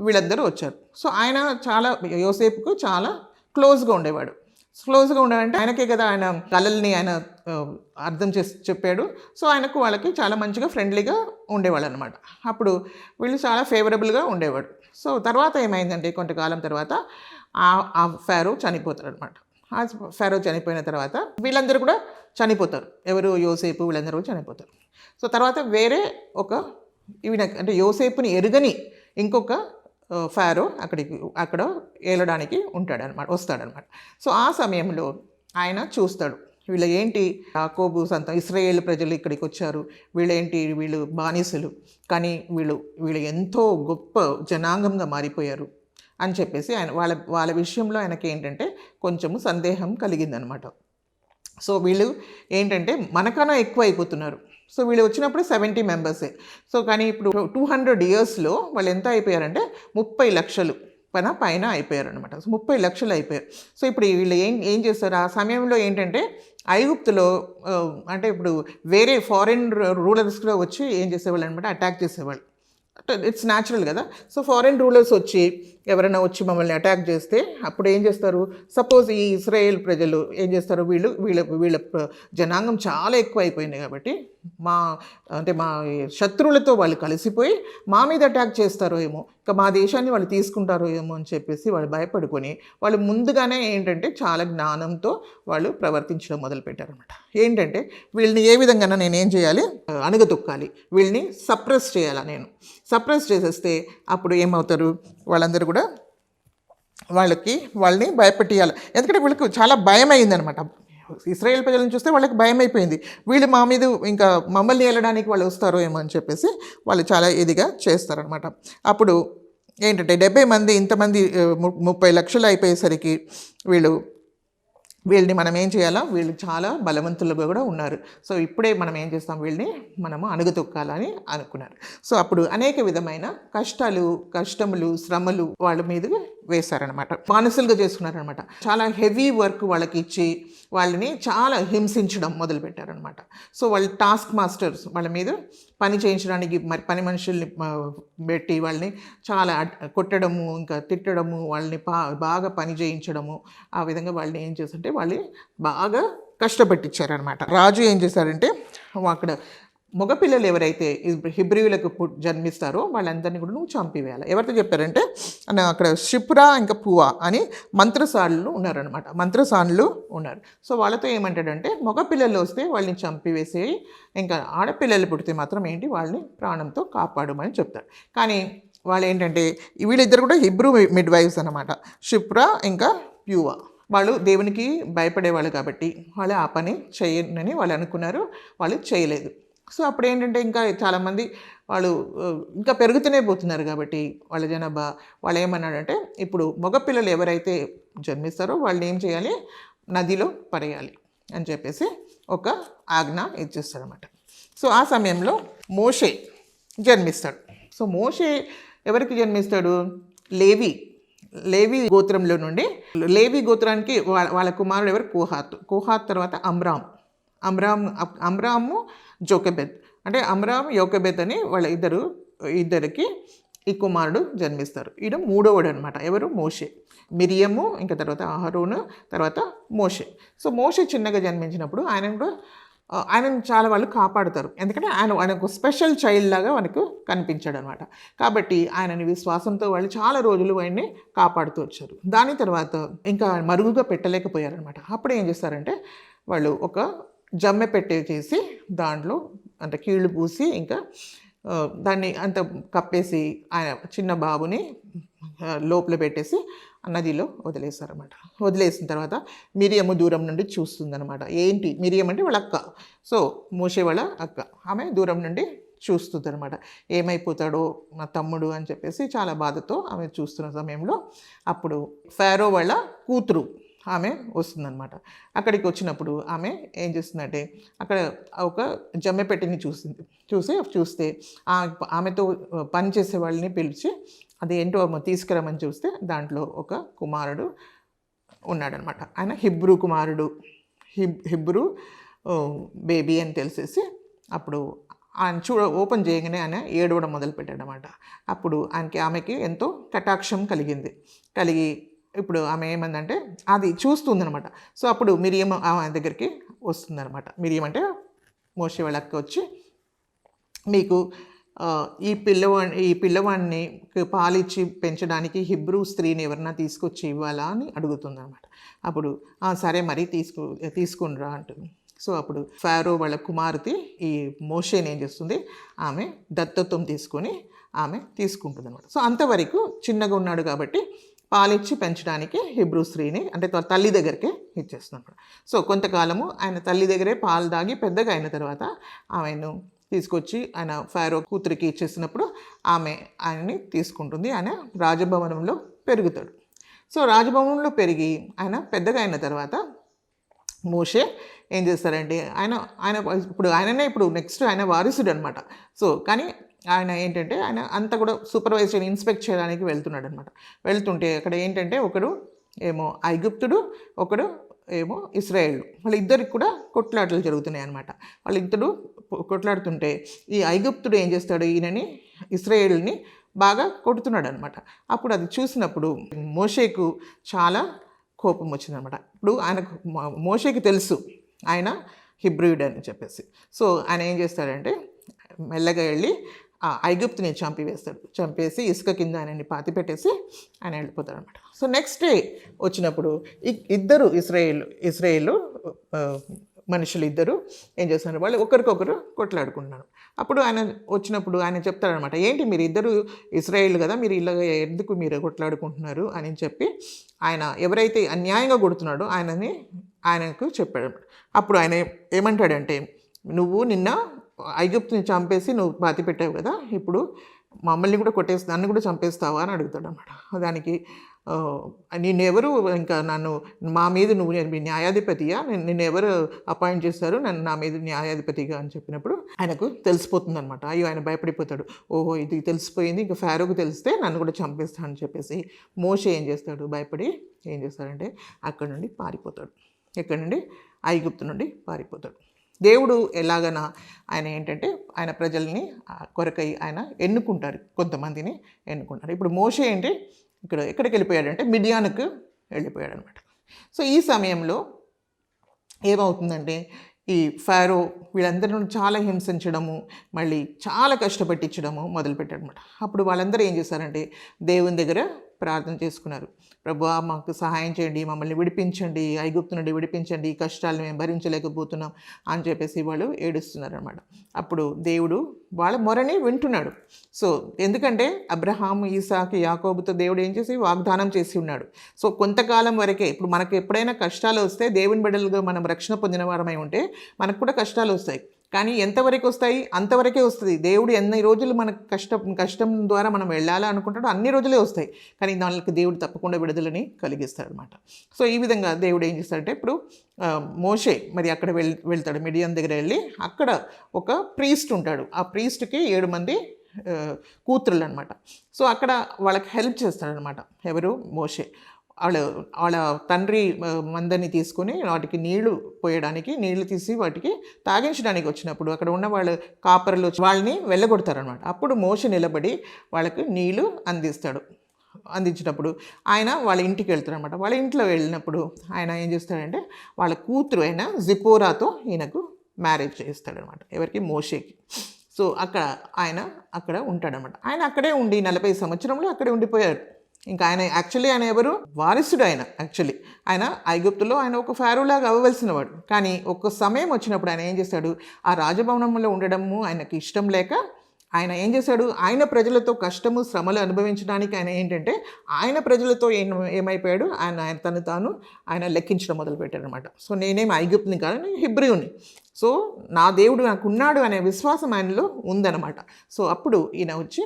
Speaker 1: వీళ్ళందరూ వచ్చారు. సో ఆయన చాలా యోసేపుకు చాలా క్లోజ్గా ఉండేవాడు. క్లోజ్గా ఉండాలంటే ఆయనకే కదా ఆయన కళల్ని ఆయన అర్థం చేసి చెప్పాడు. సో ఆయనకు వాళ్ళకి చాలా మంచిగా ఫ్రెండ్లీగా ఉండేవాళ్ళు అనమాట అప్పుడు వీళ్ళు చాలా ఫేవరబుల్గా ఉండేవాడు. సో తర్వాత ఏమైందంటే కొంతకాలం తర్వాత ఆ ఆ ఫారో చనిపోతారు అనమాట ఫారో చనిపోయిన తర్వాత వీళ్ళందరూ కూడా చనిపోతారు. ఎవరు? యోసేపు వీళ్ళందరూ కూడా చనిపోతారు. సో తర్వాత వేరే ఒక ఇవి అంటే యోసేపుని ఎరుగని ఇంకొక ఫారో అక్కడికి అక్కడ ఏలడానికి ఉంటాడనమాట వస్తాడనమాట సో ఆ సమయంలో ఆయన చూస్తాడు. వీళ్ళు ఏంటి? యాకోబు సంత ఇస్రాయేల్ ప్రజలు ఇక్కడికి వచ్చారు. వీళ్ళేంటి వీళ్ళు బానిసలు. కానీ వీళ్ళు వీళ్ళు ఎంతో గొప్ప జనాంగంగా మారిపోయారు. అని చెప్పేసి ఆయన వాళ్ళ వాళ్ళ విషయంలో ఆయనకి ఏంటంటే కొంచెము సందేహం కలిగిందనమాట. సో వీళ్ళు ఏంటంటే మనకన్నా ఎక్కువ అయిపోతున్నారు సో వీళ్ళు వచ్చినప్పుడు సెవెంటీ మెంబర్సే. సో కానీ ఇప్పుడు టూ హండ్రెడ్ ఇయర్స్లో వాళ్ళు ఎంత అయిపోయారంటే ముప్పై లక్షలు పైన పైన అయిపోయారు అనమాట సో ముప్పై లక్షలు అయిపోయారు. సో ఇప్పుడు వీళ్ళు ఏం ఏం చేస్తారు? ఆ సమయంలో ఏంటంటే ఐగుప్తులో అంటే ఇప్పుడు వేరే ఫారిన్ రూలర్స్లో వచ్చి ఏం చేసేవాళ్ళు అనమాట అటాక్ చేసేవాళ్ళు. ఇట్స్ న్యాచురల్ కదా. సో ఫారిన్ రూలర్స్ వచ్చి ఎవరైనా వచ్చి మమ్మల్ని అటాక్ చేస్తే అప్పుడు ఏం చేస్తారు? సపోజ్ ఈ ఇస్రాయేల్ ప్రజలు ఏం చేస్తారు? వీళ్ళు వీళ్ళ వీళ్ళ జనాంగం చాలా ఎక్కువ అయిపోయింది కాబట్టి మా అంటే మా శత్రువులతో వాళ్ళు కలిసిపోయి మా మీద అటాక్ చేస్తారో ఏమో ఇంకా మా దేశాన్ని వాళ్ళు తీసుకుంటారో ఏమో అని చెప్పేసి వాళ్ళు భయపడుకొని వాళ్ళు ముందుగానే ఏంటంటే చాలా జ్ఞానంతో వాళ్ళు ప్రవర్తించడం మొదలుపెట్టారనమాట ఏంటంటే వీళ్ళని ఏ విధంగా నేను ఏం చేయాలి? అణగదొక్కాలి. వీళ్ళని సప్రెస్ చేయాలా నేను. సప్రెస్ చేసేస్తే అప్పుడు ఏమవుతారు? వాళ్ళందరూ కూడా వాళ్ళకి వాళ్ళని భయపెట్టియాలి. ఎందుకంటే వీళ్ళకి చాలా భయం అయిందనమాట ఇస్రాయేల్ ప్రజలను చూస్తే వాళ్ళకి భయం అయిపోయింది. వీళ్ళు మా మీద ఇంకా మమ్మల్ని వెళ్ళడానికి వాళ్ళు వస్తారో ఏమో అని చెప్పేసి వాళ్ళు చాలా ఇదిగా చేస్తారనమాట అప్పుడు ఏంటంటే డెబ్బై మంది ఇంతమంది ముప్పై లక్షలు అయిపోయేసరికి వీళ్ళు వీళ్ళని మనం ఏం చేయాలా? వీళ్ళు చాలా బలవంతులుగా కూడా ఉన్నారు. సో ఇప్పుడే మనం ఏం చేస్తాం? వీళ్ళని మనము అణుగుతొక్కాలని అనుకున్నారు. సో అప్పుడు అనేక విధమైన కష్టాలు కష్టములు శ్రమలు వాళ్ళ మీద వేశారనమాట. మానసులుగా చేసుకున్నారనమాట. చాలా హెవీ వర్క్ వాళ్ళకి ఇచ్చి వాళ్ళని చాలా హింసించడం మొదలుపెట్టారనమాట. సో వాళ్ళు టాస్క్ మాస్టర్స్ వాళ్ళ మీద పని చేయించడానికి మరి పని మనుషుల్ని పెట్టి వాళ్ళని చాలా కొట్టడము ఇంకా తిట్టడము వాళ్ళని బాగా పని చేయించడము ఆ విధంగా వాళ్ళని ఏం చేస్తుంటే వాళ్ళని బాగా కష్టపెట్టించారనమాట. రాజు ఏం చేశారంటే అక్కడ మగపిల్లలు ఎవరైతే హిబ్రియులకు జన్మిస్తారో వాళ్ళందరినీ కూడా నువ్వు చంపివేయాలి. ఎవరితో చెప్పారంటే అక్కడ క్షిప్రా ఇంకా పువా అని మంత్రసానులు ఉన్నారనమాట మంత్రసానులు ఉన్నారు. సో వాళ్ళతో ఏమంటాడంటే మగపిల్లలు వస్తే వాళ్ళని చంపివేసి ఇంకా ఆడపిల్లలు పుడితే మాత్రం ఏంటి? వాళ్ళని ప్రాణంతో కాపాడమని చెప్తాడు. కానీ వాళ్ళు ఏంటంటే వీళ్ళిద్దరు కూడా హిబ్రూ మిడ్ వైఫ్స్ అనమాట క్షిప్రా ఇంకా ప్యూవా వాళ్ళు దేవునికి భయపడేవాళ్ళు కాబట్టి వాళ్ళు ఆ పని చేయనని వాళ్ళు అనుకున్నారు. వాళ్ళు చేయలేదు. సో అప్పుడు ఏంటంటే ఇంకా చాలామంది వాళ్ళు ఇంకా పెరుగుతూనే పోతున్నారు కాబట్టి వాళ్ళ జనాభా. వాళ్ళు ఏమన్నాడంటే ఇప్పుడు మగపిల్లలు ఎవరైతే జన్మిస్తారో వాళ్ళు ఏం చేయాలి? నదిలో పడేయాలి అని చెప్పేసి ఒక ఆజ్ఞ ఇచ్చేస్తారనమాట సో ఆ సమయంలో మోషే జన్మిస్తాడు. సో మోషే ఎవరికి జన్మిస్తాడు? లేవి లేవి గోత్రంలో నుండి. లేవి గోత్రానికి వాళ్ళ వాళ్ళ కుమారుడు ఎవరు? కోహాత్. కోహాత్ తర్వాత అమ్రామ్. అమ్రామ్ అమ్రాము జోకెబెత్. అంటే అమ్రామ్ యోకెబెత్ అని వాళ్ళ ఇద్దరు ఇద్దరికి ఈ కుమారుడు జన్మిస్తారు. ఈయన మూడవడు అనమాట ఎవరు? మోషే. మిరియము ఇంకా తర్వాత అహరోను తర్వాత మోషే. సో మోషే చిన్నగా జన్మించినప్పుడు ఆయన కూడా ఆయనను చాలా వాళ్ళు కాపాడుతారు. ఎందుకంటే ఆయన ఆయనకు స్పెషల్ చైల్డ్ లాగా మనకు కనిపించాడు అనమాట కాబట్టి ఆయనని విశ్వాసంతో వాళ్ళు చాలా రోజులు ఆయన్ని కాపాడుతూ వచ్చారు. దాని తర్వాత ఇంకా మరుగుగా పెట్టలేకపోయారనమాట అప్పుడు ఏం చేస్తారంటే వాళ్ళు ఒక జమ్మె పెట్టే చేసి దాంట్లో అంటే కీళ్ళు పూసి ఇంకా దాన్ని అంత కప్పేసి ఆయన చిన్న బాబుని లోపల పెట్టేసి నదిలో వదిలేస్తారన్నమాట వదిలేసిన తర్వాత మిరియము దూరం నుండి చూస్తుందనమాట ఏంటి? మిరియం అంటే వాళ్ళ అక్క. సో మోసే వాళ్ళ అక్క. ఆమె దూరం నుండి చూస్తుంది అనమాట ఏమైపోతాడో మా తమ్ముడు అని చెప్పేసి చాలా బాధతో ఆమె చూస్తున్న సమయంలో అప్పుడు ఫారో వాళ్ళ కూతురు ఆమె వస్తుందన్నమాట. అక్కడికి వచ్చినప్పుడు ఆమె ఏం చేస్తుందంటే అక్కడ ఒక జమ్మె పెట్టిని చూసింది. చూసి చూస్తే ఆమెతో పని చేసే వాళ్ళని పిలిచి అది ఏంటో తీసుకురమ్మని చూస్తే దాంట్లో ఒక కుమారుడు ఉన్నాడనమాట ఆయన హిబ్రూ కుమారుడు. హిబ్ హిబ్రూ బేబీ అని తెలిసేసి అప్పుడు ఆయన చూడ ఓపెన్ చేయగానే ఆయన ఏడవడం మొదలుపెట్టాడనమాట అప్పుడు ఆయనకి ఆమెకి ఎంతో కటాక్షం కలిగింది. కలిగి ఇప్పుడు ఆమె ఏమందంటే అది చూస్తుందనమాట సో అప్పుడు మిరియం ఆమె దగ్గరికి వస్తుందనమాట మిరియం అంటే మోసే వాళ్ళకి వచ్చి మీకు ఈ పిల్లవాడి ఈ పిల్లవాడిని పాలిచ్చి పెంచడానికి హిబ్రూ స్త్రీని ఎవరన్నా తీసుకొచ్చి ఇవ్వాలా? అని అడుగుతుంది అనమాట అప్పుడు సరే మరి తీసుకు తీసుకునిరా అంటుంది. సో అప్పుడు ఫారో వాళ్ళ కుమార్తె ఈ మోషేని ఏం చేస్తుంది? ఆమె దత్తత్వం తీసుకొని ఆమె తీసుకుంటుంది అనమాట సో అంతవరకు చిన్నగా ఉన్నాడు కాబట్టి పాలిచ్చి పెంచడానికి హిబ్రూ స్త్రీని అంటే తల్లి దగ్గరికి ఇచ్చేస్తున్నాడు సో కొంతకాలము ఆయన తల్లి దగ్గరే పాలు దాగి పెద్దగా అయిన తర్వాత ఆమెను తీసుకొచ్చి ఆయన ఫారో కూతురికి ఇచ్చేసినప్పుడు ఆమె ఆయనని తీసుకుంటుంది. ఆయన రాజభవనంలో పెరుగుతాడు. సో రాజభవనంలో పెరిగి ఆయన పెద్దగా అయిన తర్వాత మోషే ఏం చేస్తారంటే ఆయన ఆయన ఇప్పుడు ఆయననే ఇప్పుడు నెక్స్ట్ ఆయన వారసుడు అనమాట సో కానీ ఆయన ఏంటంటే ఆయన అంతా కూడా సూపర్వైజ్ చేయని ఇన్స్పెక్ట్ చేయడానికి వెళ్తున్నాడు అనమాట వెళ్తుంటే అక్కడ ఏంటంటే ఒకడు ఏమో ఐగుప్తుడు ఒకడు ఏమో ఇస్రాయేల్. వాళ్ళిద్దరికి కూడా కొట్లాటలు జరుగుతున్నాయి అనమాట వాళ్ళిద్దరు కొట్లాడుతుంటే ఈ ఐగుప్తుడు ఏం చేస్తాడు? ఈయనని ఇస్రాయేల్ని బాగా కొడుతున్నాడు అనమాట అప్పుడు అది చూసినప్పుడు మోషేకు చాలా కోపం వచ్చిందనమాట ఇప్పుడు ఆయనకు మోషేకి తెలుసు ఆయన హిబ్రిడ్ అని చెప్పేసి. సో ఆయన ఏం చేస్తాడంటే మెల్లగా వెళ్ళి ఆ ఐగుప్తుని చంపివేస్తాడు. చంపేసి ఇసుక కింద ఆయనని పాతి పెట్టేసి ఆయన వెళ్ళిపోతాడు అనమాట సో నెక్స్ట్ డే వచ్చినప్పుడు ఇ- ఇద్దరు ఇస్రాయేల్ ఇస్రాయేల్ మనుషులు ఇద్దరు ఏం చేస్తున్నారు వాళ్ళు ఒకరికొకరు కొట్లాడుకుంటున్నారు. అప్పుడు ఆయన వచ్చినప్పుడు ఆయన చెప్తాడనమాట ఏంటి మీరు ఇద్దరు ఇస్రాయేల్ కదా మీరు ఇలా ఎందుకు మీరు కొట్లాడుకుంటున్నారు? అని చెప్పి ఆయన ఎవరైతే అన్యాయంగా కొడుతున్నాడో ఆయనని ఆయనకు చెప్పాడు. అప్పుడు ఆయన ఏమంటాడంటే నువ్వు నిన్న ఐగుప్తుని చంపేసి నువ్వు బాతి పెట్టావు కదా ఇప్పుడు మమ్మల్ని కూడా కొట్టేసి నన్ను కూడా చంపేస్తావా? అని అడుగుతాడు అనమాట దానికి నేనెవరు నిన్నెవరు ఇంకా నన్ను మా మీద నువ్వు నేను మీ న్యాయాధిపతియా? నేను ఎవరు అపాయింట్ చేశారు నన్ను నా మీద న్యాయాధిపతిగా అని చెప్పినప్పుడు ఆయనకు తెలిసిపోతుంది అనమాట అయ్యో ఆయన భయపడిపోతాడు. ఓహో ఇది తెలిసిపోయింది. ఇంకా ఫారోకు తెలిస్తే నన్ను కూడా చంపేస్తాను అని చెప్పేసి మోషే ఏం చేస్తాడు? భయపడి ఏం చేస్తాడంటే అక్కడ నుండి పారిపోతాడు. ఎక్కడి నుండి? ఐగుప్తు నుండి పారిపోతాడు. దేవుడు ఎలాగనా ఆయన ఏంటంటే ఆయన ప్రజల్ని కొరకై ఆయన ఎన్నుకుంటారు. కొంతమందిని ఎన్నుకుంటారు. ఇప్పుడు మోషే ఏంటి? ఇక్కడ ఎక్కడికి వెళ్ళిపోయాడంటే మిడియానికి వెళ్ళిపోయాడు అనమాట సో ఈ సమయంలో ఏమవుతుందంటే ఈ ఫారో వీళ్ళందరూ చాలా హింసించడము మళ్ళీ చాలా కష్టపెట్టించడము మొదలుపెట్టాడు అనమాట అప్పుడు వాళ్ళందరూ ఏం చేశారంటే దేవుని దగ్గర ప్రార్థన చేసుకున్నారు. ప్రభు మాకు సహాయం చేయండి మమ్మల్ని విడిపించండి ఐగుప్తు నుండి విడిపించండి ఈ కష్టాలు మేము భరించలేకపోతున్నాం అని చెప్పేసి వాళ్ళు ఏడుస్తున్నారు అనమాట అప్పుడు దేవుడు వాళ్ళ మొరని వింటున్నాడు. సో ఎందుకంటే అబ్రహాం ఈసాకి యాకోబుతో దేవుడు ఏం చేసి వాగ్దానం చేసి ఉన్నాడు. సో కొంతకాలం వరకే ఇప్పుడు మనకు ఎప్పుడైనా కష్టాలు వస్తే దేవుని బిడ్డలుగా మనం రక్షణ పొందిన వారమై ఉంటే మనకు కూడా కష్టాలు వస్తాయి. కానీ ఎంతవరకు వస్తాయి? అంతవరకే వస్తుంది. దేవుడు ఎన్ని రోజులు మనకు కష్టం కష్టం ద్వారా మనం వెళ్ళాలి అనుకుంటాడో అన్ని రోజులే వస్తాయి. కానీ దానికి దేవుడు తప్పకుండా విడుదలని కలిగిస్తాడు అనమాట సో ఈ విధంగా దేవుడు ఏం చేస్తాడంటే ఇప్పుడు మోషే మరి అక్కడ వెళ్ వెళ్తాడు మిడియం దగ్గర వెళ్ళి అక్కడ ఒక ప్రీస్ట్ ఉంటాడు. ఆ ప్రీస్ట్కి ఏడు మంది కూతురులు అనమాట సో అక్కడ వాళ్ళకి హెల్ప్ చేస్తాడనమాట ఎవరు? మోషే. వాళ్ళ వాళ్ళ తండ్రి మందని తీసుకొని వాటికి నీళ్ళు పోయడానికి నీళ్ళు తీసి వాటికి తాగించడానికి వచ్చినప్పుడు అక్కడ ఉన్న వాళ్ళు కాపరులు వచ్చి వాళ్ళని వెళ్ళగొడతారనమాట అప్పుడు మోష నిలబడి వాళ్ళకి నీళ్ళు అందిస్తాడు. అందించినప్పుడు ఆయన వాళ్ళ ఇంటికి వెళ్తారనమాట వాళ్ళ ఇంట్లో వెళ్ళినప్పుడు ఆయన ఏం చేస్తాడంటే వాళ్ళ కూతురు అయిన జిపోరాతో ఈయనకు మ్యారేజ్ చేస్తాడనమాట ఎవరికి? మోషేకి. సో అక్కడ ఆయన అక్కడ ఉంటాడనమాట ఆయన అక్కడే ఉండి నలభై సంవత్సరంలో అక్కడే ఉండిపోయాడు. ఇంకా ఆయన యాక్చువల్లీ ఆయన ఎవరు? వారసుడు ఆయన యాక్చువల్లీ ఆయన ఐగుప్తులో ఆయన ఒక ఫారూలాగా అవ్వవలసిన వాడు కానీ ఒక్క సమయం వచ్చినప్పుడు ఆయన ఏం చేస్తాడు ఆ రాజభవనంలో ఉండడము ఆయనకి ఇష్టం లేక ఆయన ఏం చేశాడు? ఆయన ప్రజలతో కష్టము శ్రమలు అనుభవించడానికి ఆయన ఏంటంటే ఆయన ప్రజలతో ఏం ఏమైపోయాడు? ఆయన ఆయన తను తాను ఆయన లెక్కించడం మొదలుపెట్టాడు అనమాట సో నేనేం ఐగుప్తుని కాదు నేను హిబ్రియుని. సో నా దేవుడు నాకున్నాడు అనే విశ్వాసం ఆయనలో ఉందన్నమాట. సో అప్పుడు ఈయన వచ్చి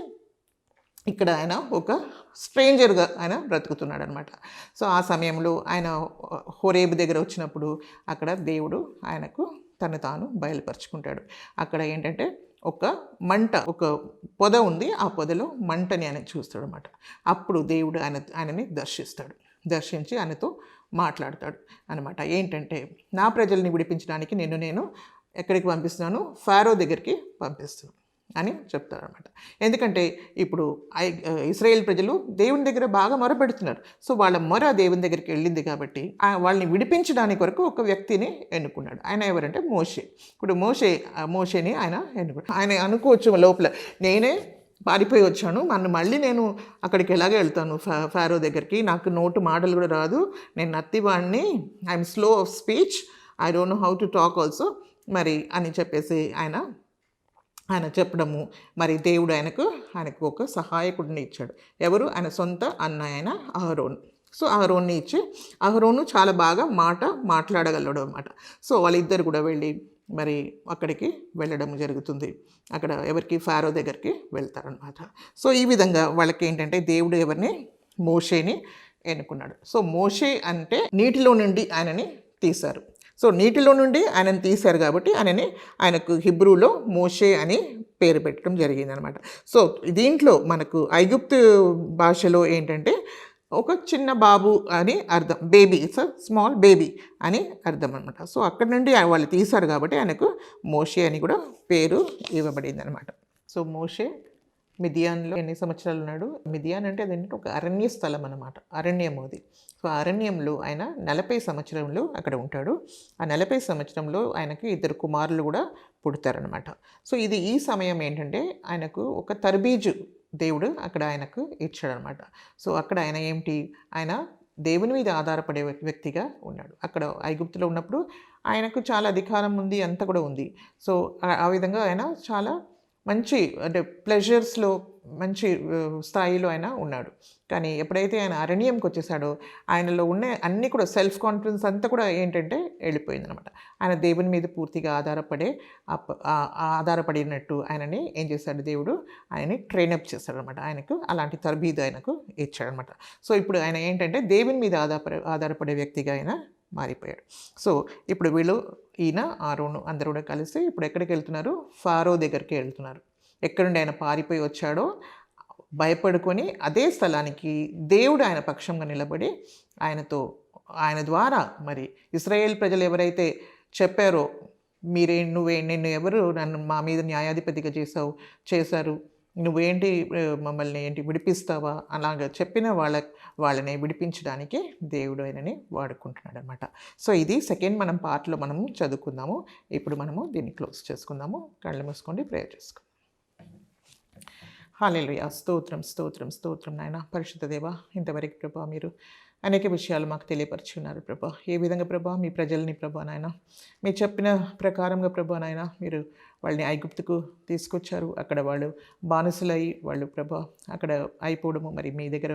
Speaker 1: ఇక్కడ ఆయన ఒక స్ట్రేంజర్గా ఆయన బ్రతుకుతున్నాడు అనమాట సో ఆ సమయంలో ఆయన హోరేబు దగ్గర వచ్చినప్పుడు అక్కడ దేవుడు ఆయనకు తను తాను బయలుపరుచుకుంటాడు. అక్కడ ఏంటంటే ఒక మంట ఒక పొద ఉంది. ఆ పొదలో మంటని ఆయన చూస్తాడు అనమాట అప్పుడు దేవుడు ఆయన ఆయనని దర్శిస్తాడు. దర్శించి ఆయనతో మాట్లాడతాడు అనమాట. ఏంటంటే నా ప్రజల్ని విడిపించడానికి నిన్ను నేను ఎక్కడికి పంపిస్తున్నాను? ఫారో దగ్గరికి పంపిస్తున్నాను. అని చెప్తారనమాట ఎందుకంటే ఇప్పుడు ఐ ఇస్రాయేల్ ప్రజలు దేవుని దగ్గర బాగా మొరపెడుతున్నారు. సో వాళ్ళ మొర దేవుని దగ్గరికి వెళ్ళింది కాబట్టి ఆ వాళ్ళని విడిపించడానికి వరకు ఒక వ్యక్తిని ఎన్నుకున్నాడు. ఆయన ఎవరంటే మోషే. ఇప్పుడు మోషే మోషేని ఆయన ఎన్నుకున్నాడు. ఆయన అనుకోవచ్చు లోపల నేనే పారిపోయి వచ్చాను. నన్ను మళ్ళీ నేను అక్కడికి ఎలాగే వెళ్తాను? ఫా ఫారో దగ్గరికి. నాకు నోటు మాటలు కూడా రాదు. నేను నత్తివాడిని I'm slow of speech I don't know how to talk also మరి అని చెప్పేసి ఆయన ఆయన చెప్పడము మరి దేవుడు ఆయనకు ఆయనకు ఒక సహాయకుడిని ఇచ్చాడు. ఎవరు? ఆయన సొంత అన్న ఆయన అహరోన్. సో అహరోన్ని ఇచ్చి అహరోను చాలా బాగా మాట మాట్లాడగలడు అనమాట సో వాళ్ళిద్దరు కూడా వెళ్ళి మరి అక్కడికి వెళ్ళడం జరుగుతుంది. అక్కడ ఎవరికి? ఫారో దగ్గరికి వెళ్తారనమాట సో ఈ విధంగా వాళ్ళకి ఏంటంటే దేవుడు ఎవరిని? మోషేని ఎన్నుకున్నాడు. సో మోషే అంటే నీటిలో నుండి ఆయనని తీశారు. సో నీటిలో నుండి ఆయనను తీశారు కాబట్టి ఆయనని ఆయనకు హిబ్రూలో మోషే అని పేరు పెట్టడం జరిగిందనమాట. సో దీంట్లో మనకు ఐగుప్తు భాషలో ఏంటంటే ఒక చిన్న బాబు అని అర్థం బేబీ ఇట్స్ స్మాల్ బేబీ అని అర్థం అనమాట. సో అక్కడ నుండి వాళ్ళు తీశారు కాబట్టి ఆయనకు మోషే అని కూడా పేరు ఇవ్వబడింది అనమాట సో మోషే మిథియాన్లో ఎన్ని సంవత్సరాలు ఉన్నాడు? మిథియాన్ అంటే అదేంటంటే ఒక అరణ్య స్థలం అనమాట అరణ్యం అది. సో అరణ్యంలో ఆయన నలభై సంవత్సరంలో అక్కడ ఉంటాడు. ఆ నలభై సంవత్సరంలో ఆయనకి ఇద్దరు కుమారులు కూడా పుడతారనమాట సో ఇది ఈ సమయం ఏంటంటే ఆయనకు ఒక తర్బీజు దేవుడు అక్కడ ఆయనకు ఇచ్చాడనమాట సో అక్కడ ఆయన ఏమిటి? ఆయన దేవుని మీద ఆధారపడే వ్యక్తిగా ఉన్నాడు. అక్కడ ఐగుప్తులో ఉన్నప్పుడు ఆయనకు చాలా అధికారం ఉంది అంతా కూడా ఉంది. సో ఆ విధంగా ఆయన చాలా మంచి అంటే ప్లెజర్స్లో మంచి స్థాయిలో ఆయన ఉన్నాడు. కానీ ఎప్పుడైతే ఆయన అరణ్యంకి వచ్చేసాడో ఆయనలో ఉన్న అన్నీ కూడా సెల్ఫ్ కాన్ఫిడెన్స్ అంతా కూడా ఏంటంటే వెళ్ళిపోయిందనమాట. ఆయన దేవుని మీద పూర్తిగా ఆధారపడే ఆధారపడినట్టు ఆయనని ఏం చేశాడు దేవుడు? ఆయనని ట్రైనప్ చేశాడనమాట. ఆయనకు అలాంటి తరబీదు ఆయనకు ఇచ్చాడనమాట. సో ఇప్పుడు ఆయన ఏంటంటే దేవుని మీద ఆధారపడే ఆధారపడే వ్యక్తిగా ఆయన మారిపోయాడు. సో ఇప్పుడు వీళ్ళు ఈయన ఆరోను అందరూ కూడా కలిసి ఇప్పుడు ఎక్కడికి వెళ్తున్నారు? ఫారో దగ్గరికి వెళ్తున్నారు. ఎక్కడి నుండి ఆయన పారిపోయి వచ్చాడో భయపడుకొని అదే స్థలానికి దేవుడు ఆయన పక్షంగా నిలబడి ఆయనతో ఆయన ద్వారా మరి ఇస్రాయేల్ ప్రజలు ఎవరైతే చెప్పారో మీరే నువ్వే నిన్ను ఎవరు నన్ను మా మీద న్యాయాధిపతిగా చేసావు చేశారు నువ్వేంటి మమ్మల్ని ఏంటి విడిపిస్తావా అలాగ చెప్పిన వాళ్ళ వాళ్ళని విడిపించడానికి దేవుడు ఆయనని వాడుకుంటున్నాడు అనమాట సో ఇది సెకండ్ మనం పార్ట్లో మనము చదువుకుందాము. ఇప్పుడు మనము దీన్ని క్లోజ్ చేసుకుందాము. కళ్ళు మూసుకోండి ప్రేయర్ చేసుకుందాం. హాలేలుయా. స్తోత్రం స్తోత్రం స్తోత్రం నాయన. పరిశుద్ధ దేవ ఇంతవరకు ప్రభా మీరు అనేక విషయాలు మాకు తెలియపరుచున్నారు ప్రభా. ఏ విధంగా ప్రభా? మీ ప్రజల్ని ప్రభా నాయన మీరు చెప్పిన ప్రకారంగా ప్రభా నాయన మీరు వాళ్ళని ఐగుప్తుకు తీసుకొచ్చారు. అక్కడ వాళ్ళు బానిసలై వాళ్ళు ప్రభా అక్కడ అయిపోవడము. మరి మీ దగ్గర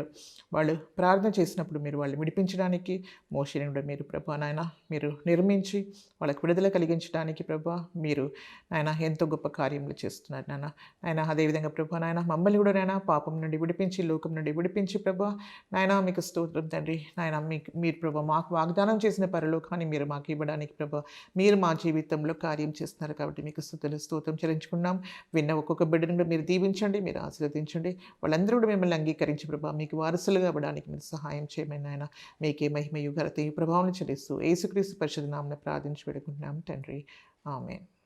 Speaker 1: వాళ్ళు ప్రార్థన చేసినప్పుడు మీరు వాళ్ళు విడిపించడానికి మోషని కూడా మీరు ప్రభా నాయన మీరు నిర్మించి వాళ్ళకు విడుదల కలిగించడానికి ప్రభా మీరు నాయన ఎంతో గొప్ప కార్యములు చేస్తున్నారు నాయన. ఆయన అదేవిధంగా ప్రభా నాయన మమ్మల్ని కూడా నాయన పాపం నుండి విడిపించి లోకం నుండి విడిపించి ప్రభా నాయన మీకు స్తోత్రం తండ్రి. తండ్రి నాయన మీకు మీరు ప్రభా మాకు వాగ్దానం చేసిన పరలోకాన్ని మీరు మాకు ఇవ్వడానికి ప్రభు మీరు మా జీవితంలో కార్యం చేస్తున్నారు కాబట్టి మీకు స్థుతులు స్తోత్రం చెల్లించుకున్నాం విన్న ఒక్కొక్క బిడ్డను మీరు దీవించండి మీరు ఆశీర్వదించండి. వాళ్ళందరూ కూడా మిమ్మల్ని అంగీకరించి ప్రభా మీకు వారసులుగా అవ్వడానికి మీరు సహాయం చేయమని ఆయన మీకే మహిమ యుగరత ఈ ప్రభావం చెల్లిస్తూ యేసుక్రీస్తు పరిషత్ నామని ప్రార్థించి పెడుకుంటున్నాం తండ్రి ఆమె